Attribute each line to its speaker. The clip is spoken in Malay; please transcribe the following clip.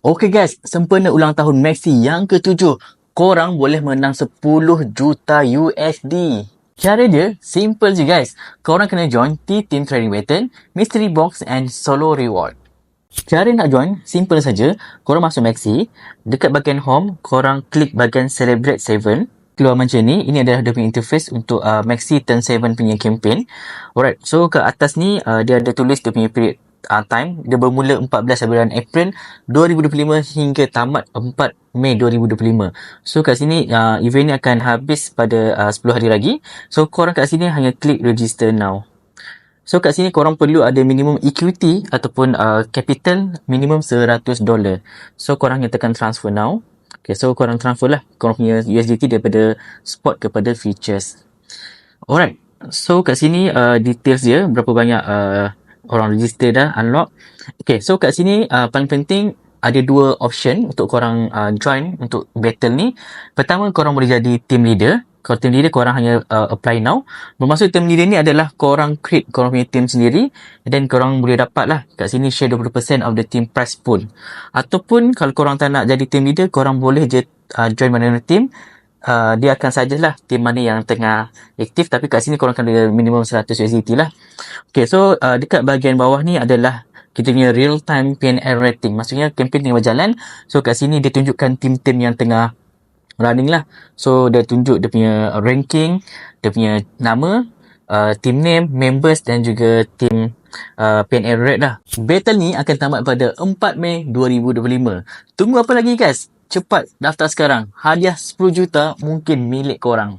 Speaker 1: Okay guys, sempena ulang tahun Messi yang ketujuh, korang boleh menang 10 juta USD. Cara dia, simple je guys. Korang kena join T-Team Trading Pattern, Mystery Box and Solo Reward. Cara nak join, simple saja. Korang masuk Maxi, dekat bahagian home, korang klik bahagian Celebrate 7. Keluar macam ni, ini adalah dia punya interface untuk uh, Maxi Turn 7 punya campaign. Alright, so ke atas ni, uh, dia ada tulis dia punya period uh, time dia bermula 14 bulan April 2025 hingga tamat 4 Mei 2025 so kat sini uh, event ni akan habis pada uh, 10 hari lagi so korang kat sini hanya klik register now So kat sini korang perlu ada minimum equity ataupun uh, capital minimum 100 dolar. So korang hanya tekan transfer now. Okay, so korang transfer lah korang punya USDT daripada spot kepada futures. Alright. So kat sini uh, details dia berapa banyak uh, orang register dah unlock. Okay, so kat sini uh, paling penting ada dua option untuk korang uh, join untuk battle ni. Pertama korang boleh jadi team leader. Kalau team leader korang hanya uh, apply now. Bermaksud team leader ni adalah korang create korang punya team sendiri dan korang boleh dapat lah kat sini share 20% of the team price pool. Ataupun kalau korang tak nak jadi team leader korang boleh je uh, join mana-mana team uh, dia akan sajalah team mana yang tengah aktif tapi kat sini korang akan ada minimum 100 USDT lah. Okay, so uh, dekat bahagian bawah ni adalah kita punya real time PNL rating. Maksudnya campaign tengah berjalan. So kat sini dia tunjukkan tim-tim yang tengah running lah. So dia tunjuk dia punya ranking, dia punya nama, uh, team name, members dan juga team uh, PNL rate lah. Battle ni akan tamat pada 4 Mei 2025. Tunggu apa lagi guys? Cepat daftar sekarang. Hadiah 10 juta mungkin milik korang.